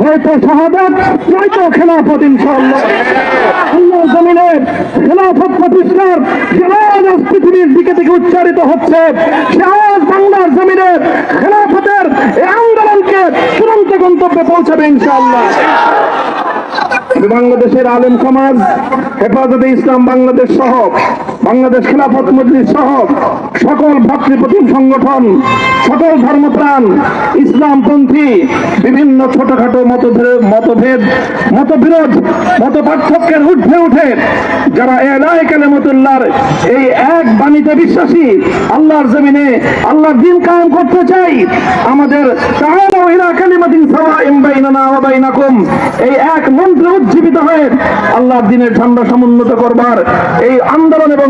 হয়তো শাহাদাত, নয়তো খেলাফত ইনশাআল্লাহ। আল্লাহর জমিনে খেলাফত প্রতিষ্ঠার আজ পৃথিবীর দিকে থেকে উচ্চারিত হচ্ছে, সে বাংলার জমিনে খেলাফতের এই আন্দোলনকে চূড়ান্ত গন্তব্যে পৌঁছাবে ইনশাআল্লাহ। বাংলাদেশের আলেম সমাজ, হেফাজতে ইসলাম বাংলাদেশ সহ বাংলাদেশ খেলাফত মজলিস সহ সকল ভাতৃপ্রতিম সংগঠন, সকল ধর্মপ্রাণ, ইসলামপন্থী, বিভিন্ন ছোটখাটো মতভেদ মতভেদ, মতবিরোধ মত পার্থক্যের ঊর্ধ্বে উঠে যারা এলাই কালেমতুল্লাহর এই এক বাণীতে বিশ্বাসী, আল্লাহর জমিনে আল্লাহর দিন কায়েম করতে চাই, আমাদের এই এক মন্ত্রে উজ্জীবিত হয়ে আল্লাহর দিনের ঝান্ডা সমুন্নত করবার, এই আন্দোলন এবং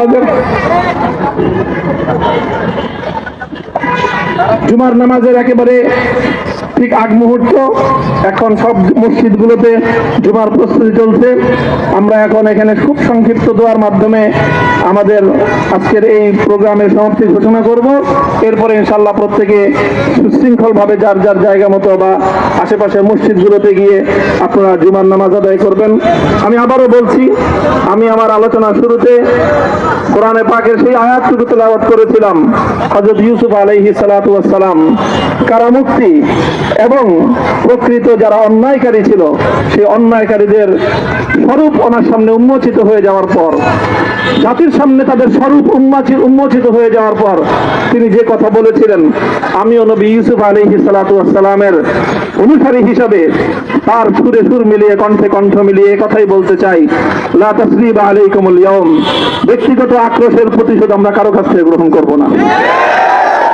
নামাজের জুমার নামাজের একেবারে ঠিক আগ মুহূর্ত, এখন সব মসজিদগুলোতে জুমার প্রস্তুতি চলছে। আমরা এখন এখানে খুব সংক্ষিপ্ত দোয়ার মাধ্যমে আমাদের আজকের এই প্রোগ্রামের সমাপ্তি ঘোষণা করব। এরপরে ইনশাল্লাহ প্রত্যেকে সুশৃঙ্খল ভাবে যার যার জায়গা মতো বা আশেপাশের মসজিদগুলোতে গিয়ে আপনারা জুমার নামাজ আদায় করবেন। আমি আবারও বলছি, আমি আমার আলোচনা শুরুতে কোরআনে পাকের সেই আয়াতটুকু তেলাওয়াত করেছিলাম, হযরত ইউসুফ আলাইহিস সালাতু কারামুক্তি। এবং প্রকৃত যারা অন্যায়কারী ছিল, সেই অন্যায়কারীদের স্বরূপ ওনার সামনে উন্মোচিত হয়ে যাওয়ার পর, জাতির সামনে তাদের স্বরূপ উন্মোচিত উন্মোচিত হয়ে যাওয়ার পর তিনি যে কথা বলেছিলেন, আমিও নবী ইউসুফ আলাইহি সালাতু ওয়াস সালামের অনুসারী হিসাবে তার সুরে সুর মিলিয়ে, কণ্ঠে কণ্ঠ মিলিয়ে কথাই বলতে চাই, লা তাসরিবা আলাইকুমুল ইয়াউম, ব্যক্তিগত আক্রোশের প্রতিশোধ আমরা কারও কাছ থেকে গ্রহণ করব না।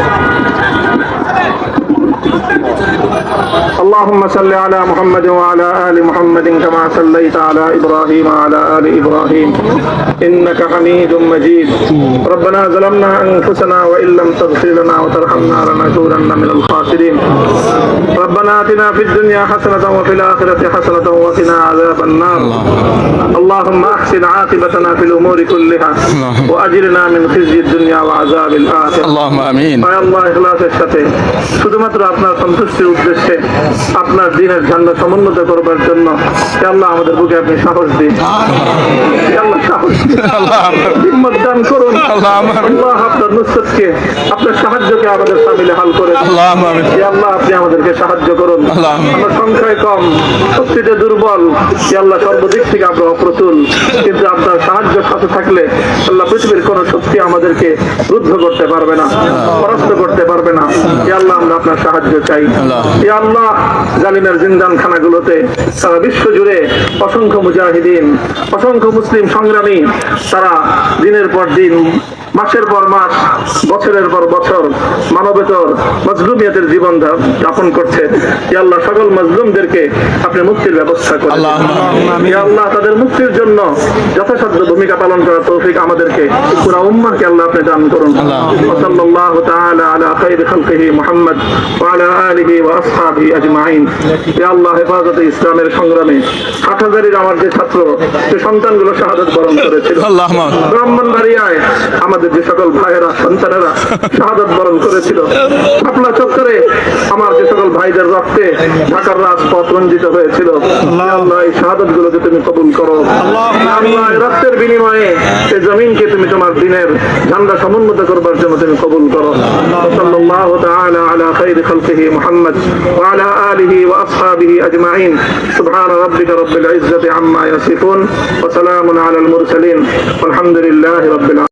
হবে اللهم صل على محمد وعلى ال محمد كما صليت على ابراهيم وعلى ال ابراهيم انك حميد مجيد ربنا ظلمنا انفسنا وان لم تغفر لنا وترحمنا لنكونن من الخاسرين ربنا اتنا في الدنيا حسنه وفي الاخره حسنه وقنا عذاب النار اللهم احسن عاقبتنا في الامور كلها واجرنا من خزي الدنيا وعذاب الاخره اللهم امين আয় আল্লাহ ইখলাসের সাথে শুধুমাত্র আপনার সন্তুষ্টির উদ্দেশ্যে আপনার দিনের ঝান্ডা সমুন্নত করবার জন্য আল্লাহ আমাদের বুকে আপনি সাহস দিন। থেকে অপ্রতুল কিন্তু আপনার সাহায্য সাথে থাকলে আল্লাহ পৃথিবীর কোন শক্তি আমাদেরকে রুদ্ধ করতে পারবে না পরাস্ত করতে পারবে না। আল্লাহ আমরা আপনার সাহায্য চাই আল্লাহ। আল্লাহ জালিমের জিন্দান খানাগুলোতে সারা বিশ্ব জুড়ে অসংখ্য মুজাহিদিন অসংখ্য মুসলিম সংগ্রামী তারা দিনের পর দিন মাসের পর মাস বছরের পর বছর মানবেতর মজলুমিয়াদের জীবন যাপন করছে। আল্লাহ সকল মজলুমদেরকে আপনি মুক্তির ব্যবস্থা করেন। আল্লাহ তাদের মুক্তির জন্য যথাসাধ্য ভূমিকা পালন করার তৌফিক আমাদেরকে পুরা উম্মাকে আল্লাহ আপনি দান করুন। তাআলা আলা মুহাম্মদ ওয়া আলা আলিহি ওয়া আজমাইন। ইয়া আল্লাহ হেফাজতে ইসলামের সংগ্রামে হাটহাজারীর আমার যে ছাত্র সে সন্তানগুলো শাহাদাত বরণ করেছিল। ব্রাহ্মণবাড়িয়ায় আমাদের যে সকল ভাইয়েরা সন্তানেরা শাহাদত বরণ করেছিল শাপলা চত্বরে আমার যে সকল ভাইদের রক্তে ঢাকার রাজপথ রঞ্জিত হয়েছিল হে আল্লাহ এই শাহাদত গুলোকে তুমি কবুল করো আল্লাহ এই রক্তের বিনিময়ে এই জমিনকে তুমি তোমার দিনের ঝান্ডা সমুন্নত করবার জন্য তুমি কবুল করো সাল্লাল্লাহু তাআলা আলা খাইরি খালকিহি মুহাম্মদ ওয়া আলা আলিহি ওয়া আসহাবিহি আজমাইন সুবহান রাব্বিকা রাব্বিল ইজ্জাতি আম্মা ইয়াসিফুন ওয়া সালামুন আলাল মুরসালিন والحمد لله رب العالمين